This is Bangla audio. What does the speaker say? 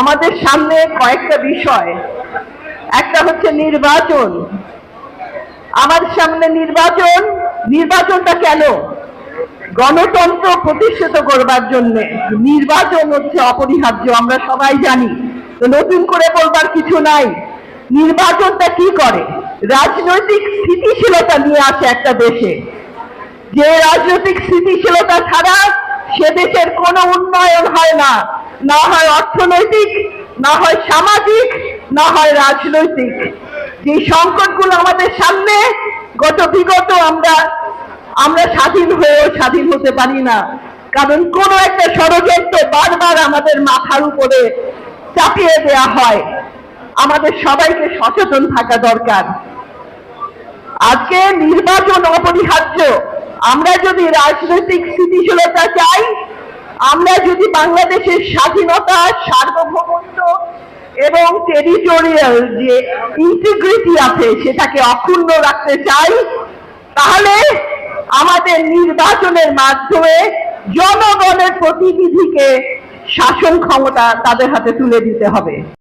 আমাদের সামনে কয়েকটা বিষয়। একটা হচ্ছে নির্বাচন। আমার সামনে নির্বাচন, নির্বাচনটা কেন? গণতন্ত্র প্রতিষ্ঠিত করবার জন্য। নির্বাচন হচ্ছে অপরিহার্য, আমরা সবাই জানি। তো নতুন করে বলবার কিছু নাই। নির্বাচনটা কি করে? রাজনৈতিক স্থিতিশীলতা নিয়ে আসে একটা দেশে। যে রাজনৈতিক স্থিতিশীলতা ছাড়া সে দেশের কোনো উন্নয়ন হয় না। না হয় অর্থনৈতিক, না হয় সামাজিক, না হয় রাজনৈতিক। যে সংকটগুলো আমাদের সামনে, গত বিগত আমরা আমরা স্বাধীন হয়েও স্বাধীন হতে পারি না। কারণ কোনো একটা ষড়যন্ত্র বারবার আমাদের মাথার উপরে চাপিয়ে দেয়া হয়। আমাদের সবাইকে সচেতন থাকা দরকার। আজকে নির্বাচন অপরিহার্য। আমরা যদি রাজনৈতিক স্থিতিশীলতা চাই আমরা যদি বাংলাদেশের স্বাধীনতা, সার্বভৌমত্ব এবং টেরিটোরিয়াল যে ইন্টিগ্রিটি আছে সেটাকে অক্ষুণ্ণ রাখতে চাই, তাহলে আমাদের নির্বাচনের মাধ্যমে জনগণের প্রতিনিধিকে শাসন ক্ষমতা তাদের হাতে তুলে দিতে হবে।